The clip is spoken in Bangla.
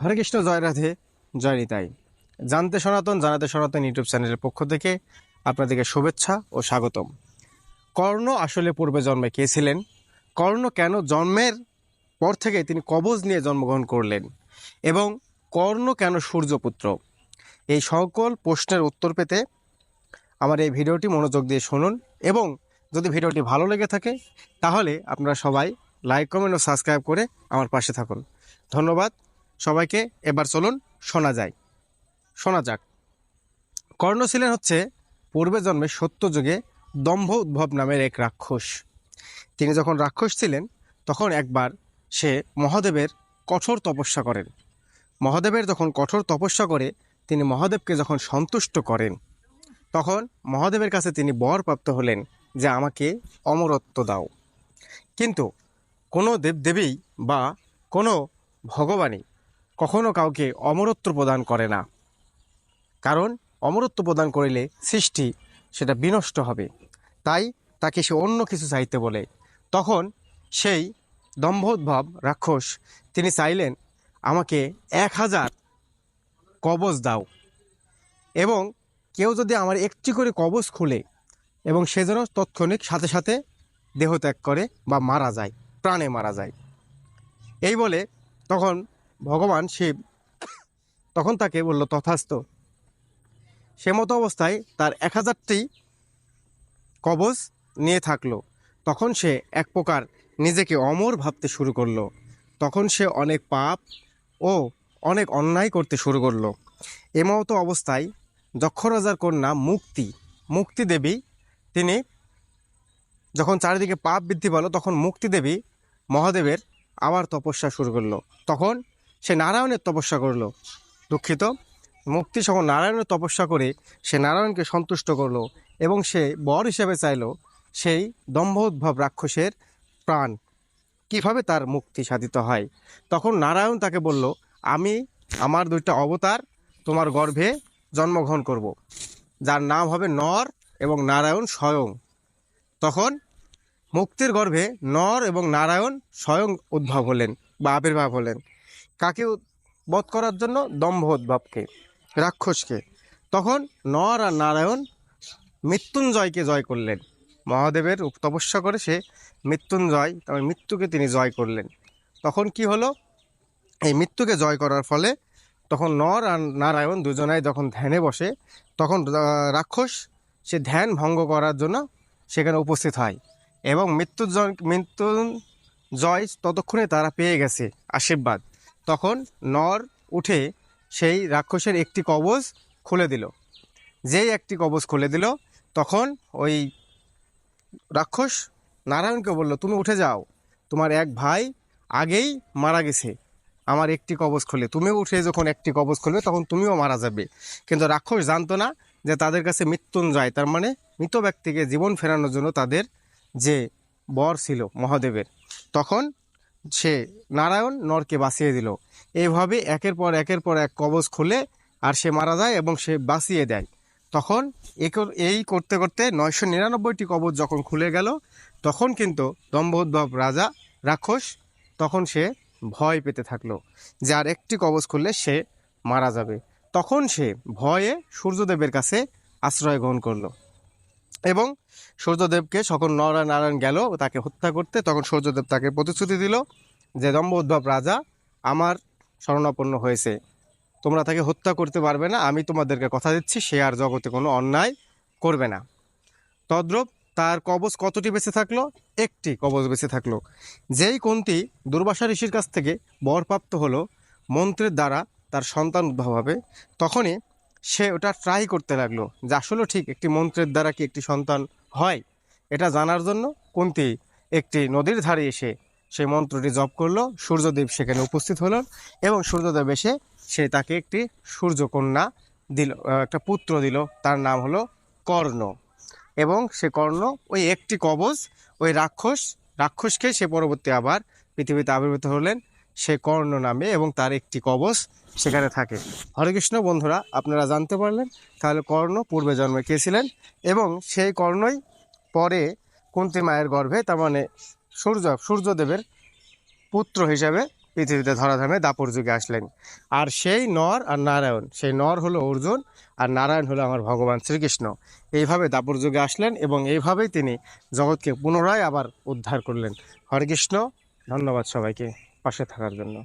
হরে কৃষ্ণ, জয় রাধে, জয় নিতাই। জানতে সনাতন, জানাতে সনাতন ইউটিউব চ্যানেলের পক্ষ থেকে আপনাদেরকে শুভেচ্ছা ও স্বাগতম। কর্ণ আসলে পূর্বে জন্মে কে ছিলেন? কর্ণ কেন জন্মের পর থেকে তিনি কবজ নিয়ে জন্মগ্রহণ করলেন? এবং কর্ণ কেন সূর্যপুত্র? এই সকল প্রশ্নের উত্তর পেতে আমার এই ভিডিওটি মনোযোগ দিয়ে শুনুন এবং যদি ভিডিওটি ভালো লেগে থাকে, তাহলে আপনারা সবাই লাইক, কমেন্ট ও সাবস্ক্রাইব করে আমার পাশে থাকুন। ধন্যবাদ। সবাইকে এবার চলুন শোনা যায়। শোনা যাক। কর্ণ ছিলেন হচ্ছে পূর্বে জন্মে সত্যযুগে দম্ভ উদ্ভব নামের এক রাক্ষস। তিনি যখন রাক্ষস ছিলেন, তখন একবার সে মহাদেবের কঠোর তপস্যা করেন। মহাদেবের যখন কঠোর তপস্যা করে, তিনি মহাদেবকে যখন সন্তুষ্ট করেন, তখন মহাদেবের কাছে তিনি বর প্রাপ্ত হলেন যে আমাকে অমরত্ব দাও। কিন্তু কোনো দেবদেবী বা কোনো ভগবানই কখনো কাউকে অমরত্ব প্রদান করে না। কারণ অমরত্ব প্রদান করিলে সৃষ্টি সেটা বিনষ্ট হবে। তাই তাকে সে অন্য কিছু চাইতে বলে। তখন সেই দম্ভোদ্ভব রাক্ষস তিনি চাইলেন, আমাকে এক হাজার কবজ দাও এবং কেউ যদি আমার একটি করে কবজ খুলে এবং সে যেন তৎক্ষণিক সাথে সাথে দেহত্যাগ করে বা মারা যায়, প্রাণে মারা যায়। এই বলে তখন ভগবান শিব তখন তাকে বলল তথাস্ত সে মতো অবস্থায় তার এক হাজারটি কবজ নিয়ে থাকল। তখন সে এক প্রকার নিজেকে অমর ভাবতে শুরু করল। তখন সে অনেক পাপ ও অনেক অন্যায় করতে শুরু করল। এমতো অবস্থায় যক্ষ রাজার কন্যা মুক্তি মুক্তি দেবী তিনি যখন চারিদিকে পাপ বৃদ্ধি পেল, তখন মুক্তি দেবী মহাদেবের আবার তপস্যা শুরু করল। তখন সে নারায়ণের তপস্যা করল। দুঃখিত। মুক্তি যখন নারায়ণের তপস্যা করে সে নারায়ণকে সন্তুষ্ট করল এবং সে বর হিসেবে চাইলো সেই দম্ভোদ্ভব রাক্ষসের প্রাণ। কীভাবে তার মুক্তি সাধিত হয়? তখন নারায়ণ তাকে বলল, আমি আমার দুইটা অবতার তোমার গর্ভে জন্মগ্রহণ করব। যার নাম হবে নর এবং নারায়ণ স্বয়ং। তখন মুক্তির গর্ভে নর এবং নারায়ণ স্বয়ং উদ্ভব হলেন বা আবির্ভাব হলেন। কাকে বধ করার জন্য? দম্ভ উদ্ভবকে রাক্ষসকে। তখন নর আর নারায়ণ মৃত্যুঞ্জয়কে জয় করলেন। মহাদেবের তপস্যা করে সে মৃত্যুঞ্জয় তারপর মৃত্যুকে তিনি জয় করলেন। তখন কি হলো? এই মৃত্যুকে জয় করার ফলে তখন নর আর নারায়ণ দুজনাই যখন ধ্যানে বসে, তখন রাক্ষস সে ধ্যান ভঙ্গ করার জন্য সেখানে উপস্থিত হয় এবং মৃত্যুজয় মৃত্যুঞ্জয় ততক্ষণে তারা পেয়ে গেছে আশীর্বাদ। তখন নর উঠে সেই রাক্ষসের একটি কবজ খুলে দিল। যেই একটি কবজ খুলে দিল, তখন ওই রাক্ষস নারায়ণকে বলল, তুমি উঠে যাও। তোমার এক ভাই আগেই মারা গেছে। আমার একটি কবজ খুলে। তুমিও উঠে যখন একটি কবজ খুলবে, তখন তুমিও মারা যাবে। কিন্তু রাক্ষস জানতো না যে তাদের কাছে মৃত্যুঞ্জয়, তার মানে মৃত ব্যক্তিকে জীবন ফেরানোর জন্য তাদের যে বর ছিল মহাদেবের। তখন সে নারায়ণ নরকে বাঁচিয়ে দিল। এইভাবে একের পর একের পর এক কবজ খুলে আর সে মারা যায় এবং সে বাঁচিয়ে দেয়। তখন এই করতে করতে নয়শো নিরানব্বইটি কবচ যখন খুলে গেল, তখন কিন্তু দম্ভোদ্ভব রাজা, রাক্ষস, তখন সে ভয় পেতে থাকল যে আর একটি কবচ খুললে সে মারা যাবে। তখন সে ভয়ে সূর্যদেবের কাছে আশ্রয় গ্রহণ করল। এবং সূর্যদেবকে যখন নরনারায়ণ গেল, তাকে হত্যা করতে। তখন সূর্যদেব তাকে প্রতিশ্রুতি দিল যে দম্ভ উদ্ভব রাজা, আমার শরণাপন্ন হয়েছে। তোমরা তাকে হত্যা করতে পারবে না। আমি তোমাদেরকে কথা দিচ্ছি, সে আর জগতে কোনো অন্যায় করবে না। তদ্রূপ তার কবচ কতটি বেঁচে থাকল? একটি কবচ বেঁচে থাকল। যেই কোনটি দুর্বাসা ঋষির কাছ থেকে বরপ্রাপ্ত হলো, মন্ত্রের দ্বারা তার সন্তান উদ্ভব হবে, তখনই সে ওটা ট্রাই করতে লাগল যে আসলে ঠিক একটি মন্ত্রের দ্বারা কি একটি সন্তান হয়? এটা জানার জন্য কুন্তি একটি নদীর ধারে এসে সেই মন্ত্রটি জপ করল, সূর্যদেব সেখানে উপস্থিত হলেন এবং সূর্যদেব এসে সে তাকে একটি সূর্যকন্যা দিল একটা পুত্র দিল, তার নাম হলো কর্ণ। এবং সে কর্ণ ওই একটি কবচ ওই রাক্ষস, রাক্ষসকে সে পরবর্তী আবার পৃথিবীতে আবির্ভূত হলেন সে কর্ণ নামে এবং তার একটি কবচ সেখানে থাকে। হরে কৃষ্ণ, বন্ধুরা, আপনারা জানতে পারলেন তাহলে কর্ণ পূর্বে জন্মে কে ছিলেন এবং সেই কর্ণই পরে কুন্তি মায়ের গর্ভে, তার মানে সূর্য, সূর্যদেবের পুত্র হিসাবে পৃথিবীতে ধরাধামে দাপর যুগে আসলেন। আর সেই নর আর নারায়ণ, সেই নর হলো অর্জুন আর নারায়ণ হলো আমার ভগবান শ্রীকৃষ্ণ। এইভাবে দাপর যুগে আসলেন এবং এইভাবেই তিনি জগৎকে পুনরায় আবার উদ্ধার করলেন। হরে কৃষ্ণ, ধন্যবাদ সবাইকে। পাশে থাকার জন্য।